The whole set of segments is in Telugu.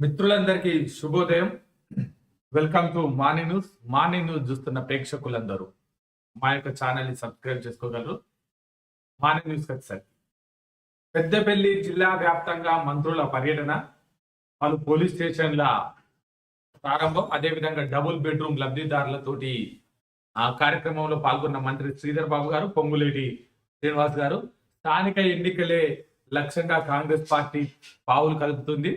మిత్రులందరికీ శుభోదయం. Welcome to morning news morning news చూస్తున్న ప్రేక్షకులందరూ మా యొక్క ఛానల్ని సబ్స్క్రైబ్ చేసుకోగలరు. మార్నింగ్ న్యూస్ ఒకసారి పెద్దపల్లి జిల్లా వ్యాప్తంగా మంత్రుల పర్యటన పలు పోలీస్ స్టేషన్ల ప్రారంభం అదేవిధంగా డబుల్ బెడ్రూమ్ లబ్ధిదారులతోటి ఆ కార్యక్రమంలో పాల్గొన్న మంత్రి శ్రీధర్ బాబు గారు పొంగులేటి శ్రీనివాస్ గారు. స్థానిక ఎన్నికలే లక్ష్యంగా కాంగ్రెస్ పార్టీ పావులు కలుపుతుంది.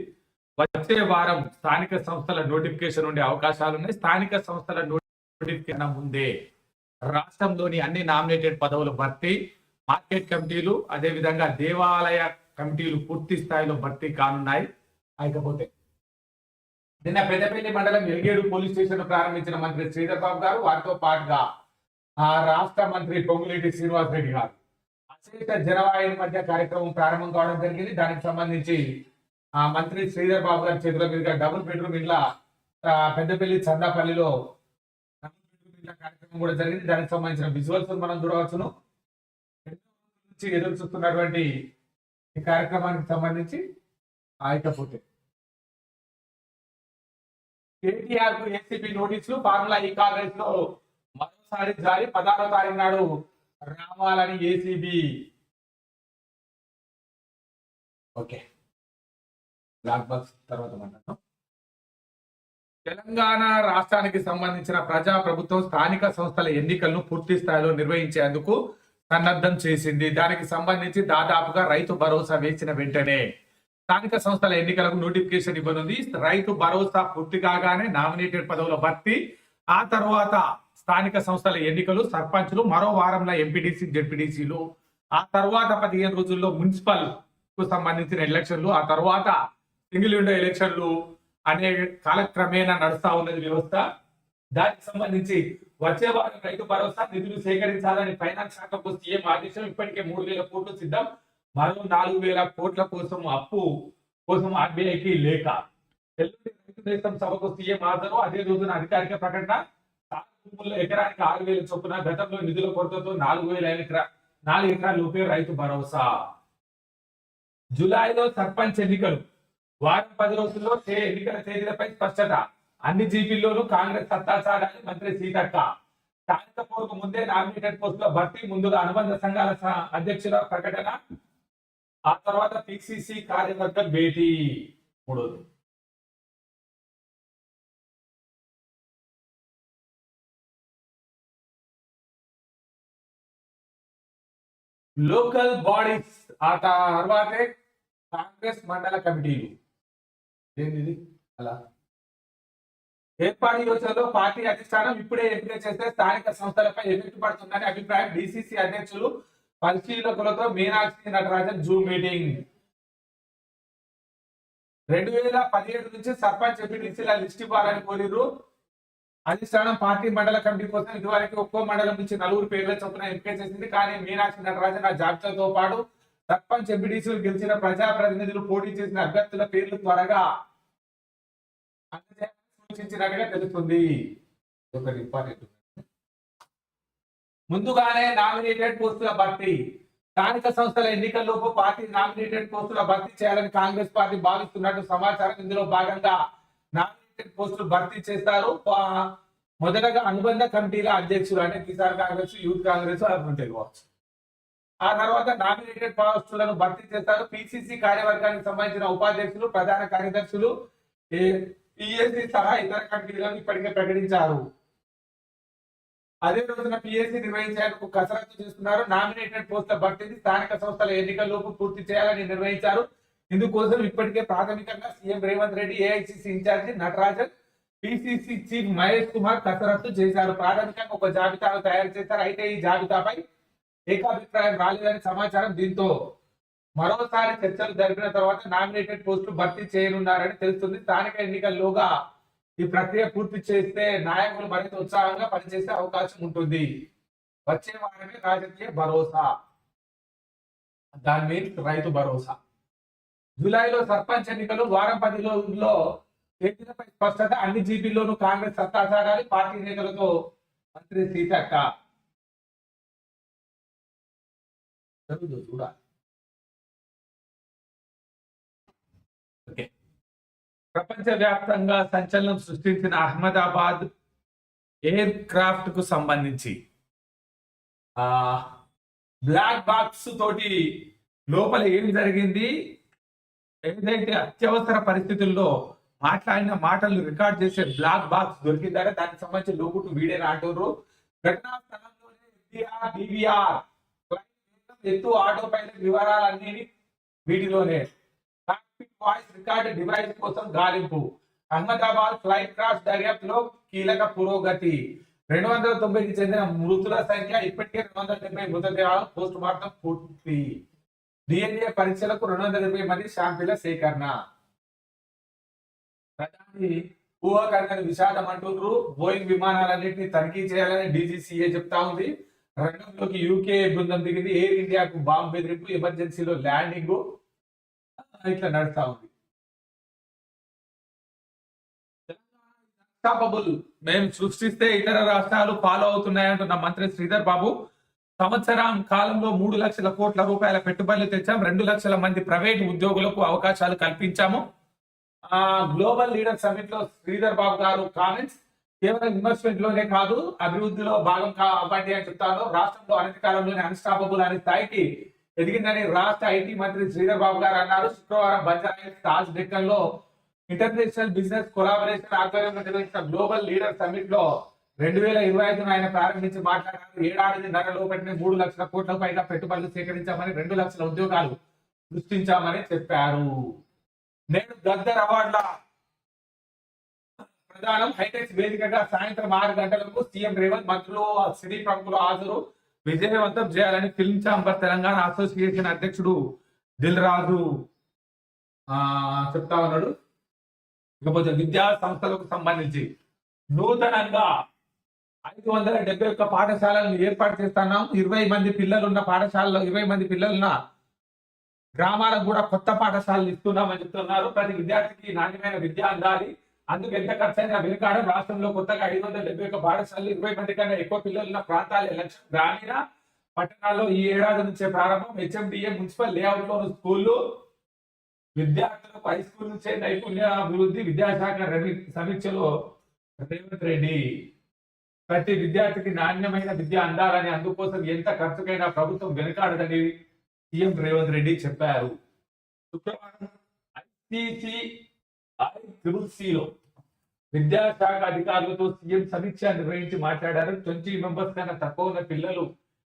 వచ్చే వారం స్థానిక సంస్థల నోటిఫికేషన్ ఉండే అవకాశాలు ఉన్నాయి. స్థానిక సంస్థల నోటిఫికేషన్ ముందే రాష్ట్రంలోని అన్ని నామినేటెడ్ పదవులు భర్తీ మార్కెట్ కమిటీలు అదే విధంగా దేవాలయ కమిటీలు పూర్తి స్థాయిలో భర్తీ కానున్నాయి. అయికపోతే నిన్న పెద్దపల్లి మండలం ఎలిగేడు పోలీస్ స్టేషన్ ప్రారంభించిన మంత్రి శ్రీధర్ బాబు గారు వారితో పాటుగా ఆ రాష్ట్ర మంత్రి పొంగులేటి శ్రీనివాస్ రెడ్డి గారు. అశేష జనవాయుల మధ్య కార్యక్రమం ప్రారంభం కావడం జరిగింది. దానికి సంబంధించి మంత్రి శ్రీధర్ బాబు గారి చేతుల మీదుగా డబుల్ బెడ్రూమ్ ఇండ్ల పెద్దపల్లి చందాపల్లిలో డబుల్ బెడ్రూమ్ ఇళ్ళ కార్యక్రమం కూడా జరిగింది. దానికి సంబంధించిన విజువల్స్ మనం చూడవచ్చును. నుంచి ఎదురు చూస్తున్నటువంటి ఈ కార్యక్రమానికి సంబంధించి ఆయకపోతే కేటీఆర్కు ఏసీబీ నోటీసులు ఫార్ములా ఈ కాంగ్రెస్లో మరోసారి జారీ. పదహారో తారీఖు నాడు రావాలని ఏసీబీ ఓకే. బ్లాక్ బాక్స్ తర్వాత మాట్లాడదాం. తెలంగాణ రాష్ట్రానికి సంబంధించిన ప్రజా ప్రభుత్వం స్థానిక సంస్థల ఎన్నికలను పూర్తి స్థాయిలో నిర్వహించేందుకు సన్నద్ధం చేసింది. దానికి సంబంధించి దాదాపుగా రైతు భరోసా వేసిన వెంటనే స్థానిక సంస్థల ఎన్నికలకు నోటిఫికేషన్ ఇవ్వనుంది. రైతు భరోసా పూర్తి కాగానే నామినేటెడ్ పదవుల భర్తీ ఆ తర్వాత స్థానిక సంస్థల ఎన్నికలు సర్పంచ్లు మరో వారంలో ఎంపీటీసీ జెడ్పీటీసీలు ఆ తర్వాత పదిహేను రోజుల్లో మున్సిపల్కు సంబంధించిన ఎలక్షన్లు ఆ తర్వాత సింగిల్ విండో ఎలక్షన్లు అనే కాలక్రమేణా నడుస్తా ఉన్నది వ్యవస్థ. దానికి సంబంధించి వచ్చే వారం రైతు భరోసా నిధులు సేకరించాలని ఫైనాన్స్ శాఖకు సీఎం ఆదేశం? ఇప్పటికే మూడు వేల కోట్లు సిద్ధం. మరో నాలుగు వేల కోట్ల కోసం అప్పు కోసం ఆర్బీఐకి లేఖ. ఎల్లుండి రైతు దేశం సభకు సీఎం హాజరు? అదే రోజున అధికారిక ప్రకటన. భూముల్లో ఎకరానికి ఆరు వేల చొప్పున గతంలో నిధుల కొరతతో నాలుగు వేల ఎకరా నాలుగు ఎకరాల లోపే రైతు భరోసా. జూలైలో సర్పంచ్ ఎన్నికలు. వారం పది రోజుల్లో ఎన్నికల తేదీలపై స్పష్టత. అన్ని జీపీల్లోనూ కాంగ్రెస్ సత్తాచారాన్ని మంత్రి సీతక్క. స్థానిక పోరుకు ముందే నామినేటెడ్ పోస్టుల భర్తీ ముందుగా అనుబంధ సంఘాల అధ్యక్షుల ప్రకటన. ఆ తర్వాత పిసిసి కార్యవర్గ భేటీ. మూడోది. లోకల్ బాడీస్ ఆ తర్వాతే కాంగ్రెస్ మండల కమిటీలు. ఏంటిది? అలా. ఏర్పాటు యోచనలో పార్టీ అధిష్టానం ఇప్పుడే ఎంపిక చేస్తే స్థానిక సంస్థలపై ఎఫెక్ట్ పడుతుందని అభిప్రాయం డిసిసి అధ్యక్షులు పరిశీలకులతో మీనాక్షి నటరాజన్ జూమ్ మీటింగ్. రెండు వేల పదిహేడు నుంచి సర్పంచ్ ఎంపీటీసీల లిస్ట్ ఇవ్వాలని కోరిరు అధిష్టానం పార్టీ మండల కమిటీ కోసం ఇదివరకు ఒక్కో మండలం నుంచి నలుగురు పేర్ల చొప్పున ఎంపిక చేసింది. కానీ మీనాక్షి నటరాజన్ ఆ జాబితాతో పాటు సర్పంచ్ ఎంపీటీసీలు గెలిచిన ప్రజాప్రతినిధులు పోటీ చేసిన అభ్యర్థుల పేర్లు త్వరగా సూచించినట్టుగా తెలుస్తుంది. ఇంపార్టెంట్ ముందుగానే నామినేటెడ్ పోస్టుల భర్తీ. స్థానిక సంస్థల ఎన్నికల్లోపు పార్టీ నామినేటెడ్ పోస్టుల భర్తీ చేయాలని కాంగ్రెస్ పార్టీ భావిస్తున్నట్టు సమాచారం ఇందులో భాగంగా నామినేటెడ్ పోస్టులు భర్తీ చేస్తారు. మొదటగా అనుబంధ కమిటీల అధ్యక్షులు అంటే కిసాన్ కాంగ్రెస్ యూత్ కాంగ్రెస్ అభివృద్ధి కావచ్చు ఆ తర్వాత నామినేటెడ్ పోస్టులను భర్తీ చేస్తారు. పిసిసి కార్యవర్గానికి సంబంధించిన ఉపాధ్యక్షులు ప్రధాన కార్యదర్శులు పిఎస్సి సహా ఇతర కమిటీలను ఇప్పటికే ప్రకటించారు. అదే రోజున పిఎస్సి నిర్వహించేందుకు కసరత్తు చేస్తున్నారు. నామినేటెడ్ పోస్టుల భర్తీని స్థానిక సంస్థల ఎన్నికల్లోపు పూర్తి చేయాలని నిర్వహించారు ఇందుకోసం ఇప్పటికే ప్రాథమికంగా CM Revanth Reddy AICC incharge Natarajan PCC chief Mahesh Kumar కసరత్తు చేశారు. ప్రాథమికంగా ఒక జాబితాను తయారు చేశారు. అయితే ఈ జాబితాపై ఏకాభిప్రాయం రాలేదని సమాచారం దీంతో మరోసారి చర్చలు జరిపిన తర్వాత నామినేటెడ్ పోస్టులు భర్తీ చేయనున్నారని తెలుస్తుంది. స్థానిక ఎన్నికల్లోగా ఈ ప్రక్రియ పూర్తి చేస్తే నాయకులు మరింత ఉత్సాహంగా పనిచేసే అవకాశం ఉంటుంది. వచ్చే వారమే రాజకీయ భరోసా. దాని మీన్స్ రైతు భరోసా. జూలైలో సర్పంచ్ ఎన్నికలు వారం పది రోజుల్లో ఎన్నికలపై స్పష్టత అన్ని జీపీల్లోనూ కాంగ్రెస్ సత్తా సాగాలి పార్టీ నేతలతో మంత్రి సీతక్క. చూడాలి. ప్రపంచవ్యాప్తంగా సంచలనం సృష్టించిన అహ్మదాబాద్ ఎయిర్ క్రాఫ్ట్కు సంబంధించి ఆ బ్లాక్ బాక్స్ తోటి లోపల ఏం జరిగింది? ఏదైతే అత్యవసర పరిస్థితుల్లో మాట్లాడిన మాటలు రికార్డ్ చేసే బ్లాక్ బాక్స్ దొరికిందాక దానికి సంబంధించి లోకుటు వీడియో అంటున్నారు ఘటనా స్థలంలోనే డివిఆర్ ఎత్తు ఆటో పైన వివరాలన్నీ వీటిలోనే. వాయిస్ రికార్డ్ డివైస్ కోసం గాలింపు. అహ్మదాబాద్ ఫ్లైట్ క్రాష్ దర్యాప్తులో కీలక పురోగతి. రెండు వందల తొంభైకి చెందిన మృతుల సంఖ్య ఇప్పటికే రెండు వందల డెబ్బై మృతదేహాలు పోస్ట్ మార్టం పూర్తి. డిఎన్ఏ పరీక్షలకు రెండు వందల డెబ్బై మంది శాంపిల్ల సేకరణ. ప్రధాని ఊహాకరణ విషాదం అంటున్నారు బోయింగ్ విమానాలన్నింటినీ తనిఖీ చేయాలని డీజీసీఏ చెప్తా ఉంది. రంగంలోకి యూకే బృందం దిగింది? ఎయిర్ ఇండియాకు బాంబు బెదిరింపు ఎమర్జెన్సీలో ల్యాండింగ్. ఇట్లా నడుస్తా ఉంది. అన్స్టాపబుల్ మేము సృష్టిస్తే ఇతర రాష్ట్రాలు ఫాలో అవుతున్నాయంటున్న మంత్రి శ్రీధర్ బాబు. సంవత్సరం కాలంలో మూడు లక్షల కోట్ల రూపాయల పెట్టుబడులు తెచ్చాం. రెండు లక్షల మంది ప్రైవేట్ ఉద్యోగులకు అవకాశాలు కల్పించాము. ఆ గ్లోబల్ లీడర్ సమిట్లో శ్రీధర్ బాబు గారు కామెంట్స్ కేవలం ఇన్వెస్ట్మెంట్లోనే కాదు అభివృద్ధిలో భాగం అవ్వండి అని చెప్తాను. రాష్ట్రంలో అనతి కాలంలోనే అన్స్టాపబుల్ అనే స్థాయికి ఎదిగిందని రాష్ట్ర ఐటీ మంత్రి శ్రీధర్ బాబు గారు అన్నారు. శుక్రవారం బంజారా తాజ్ డెక్కన్లో ఇంటర్నేషనల్ బిజినెస్ కొలాబరేషన్ ఆధ్వర్యంలో నిర్వహించిన గ్లోబల్ లీడర్ సమిట్లో రెండు వేల ఇరవై ఐదును ఆయన ప్రారంభించి మాట్లాడారు. ఏడాది ధర పెట్టిన మూడు లక్షల కోట్ల పైగా పెట్టుబడులు సేకరించామని రెండు లక్షల ఉద్యోగాలు సృష్టించామని చెప్పారు. నేడు గద్దర్ అవార్డుల ప్రధానం హైటెక్స్ వేదికగా సాయంత్రం ఆరు గంటలకు సీఎం రేవంత్ మంత్రులు సినీ ప్రముఖులు హాజరు. విజయవంతం చేయాలని ఫిల్మ్ ఛాంబర్ తెలంగాణ అసోసియేషన్ అధ్యక్షుడు దిల్ రాజు ఆ చెప్తా ఉన్నాడు. ఇకపోతే విద్యా సంస్థలకు సంబంధించి నూతనంగా ఐదు వందల డెబ్బై ఒక్క పాఠశాలను ఏర్పాటు చేస్తున్నాం. ఇరవై మంది పిల్లలు ఉన్న పాఠశాలలో ఇరవై మంది పిల్లలున్న గ్రామాలకు కూడా కొత్త పాఠశాలలు ఇస్తున్నామని చెప్తున్నారు. ప్రతి విద్యార్థికి నాణ్యమైన విద్య అందాలి. అందుకు ఎంత ఖర్చైనా అయినా రాష్ట్రంలో కొత్తగా ఐదు వందల డెబ్బై ఒక పాఠశాలలు ఇరవై మంది కన్నా ఎక్కువ పిల్లలు ఉన్న ప్రాంతాల లక్ష్యం గ్రామీణ పట్టణాల్లో ఈ ఏడాది నుంచే ప్రారంభం. హెచ్ఎండిఏ మున్సిపల్ లేఅవుట్లో స్కూళ్ళు విద్యార్థులకు హై స్కూల్ నుంచే నైపుణ్య అభివృద్ధి విద్యాశాఖ సమీక్షలో రేవంత్ రెడ్డి ప్రతి విద్యార్థికి నాణ్యమైన విద్య అందాలని అందుకోసం ఎంత ఖర్చుకైనా ప్రభుత్వం వెనుకాడదని సీఎం రేవంత్ రెడ్డి చెప్పారు. శుక్రవారం ఐసీసీలో విద్యాశాఖ అధికారులతో సీఎం సమీక్ష నిర్వహించి మాట్లాడారు. ట్వంటీ మెంబర్స్ కన్నా తక్కువ ఉన్న పిల్లలు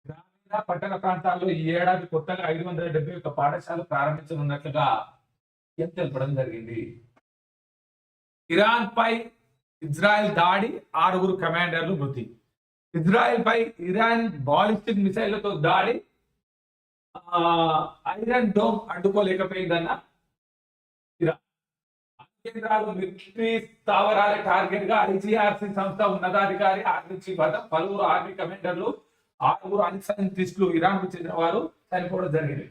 గ్రామీణ పట్టణ ప్రాంతాల్లో ఈ ఏడాది కొత్తగా ఐదు వందల డెబ్బై ఒక పాఠశాల ప్రారంభించనున్నట్లుగా తెలపడం జరిగింది. ఇరాన్ పై ఇజ్రాయెల్ దాడి ఆరుగురు కమాండర్లు మృతి. ఇజ్రాయెల్ పై ఇరాన్ బాలిస్టిక్ మిసైళ్ళతో దాడి ఐరన్ డోమ్ అడ్డుకోలేకపోయిందన్న కేంద్రాలు మిలిటరీ స్థావరాల టార్గెట్గా ఐజీఆర్సీ సంస్థ ఉన్నతాధికారి ఆర్మించి వద్ద పలువురు ఆర్మీ కమాండర్లు ఆరుగురు అన్సైంటిస్టులు ఇరాన్కు చెందిన వారు చనిపోవడం జరిగింది.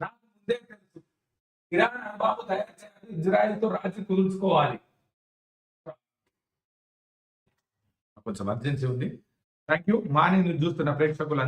నాకు ముందే తెలుసు. ఇరాన్ అణుబాంబు తయారు చేయాలి ఇజ్రాయెల్తో రాజు కుదుర్చుకోవాలి. కొంచెం అర్జెన్సీ ఉంది. థ్యాంక్ యూ మార్నింగ్ చూస్తున్న ప్రేక్షకులందరూ.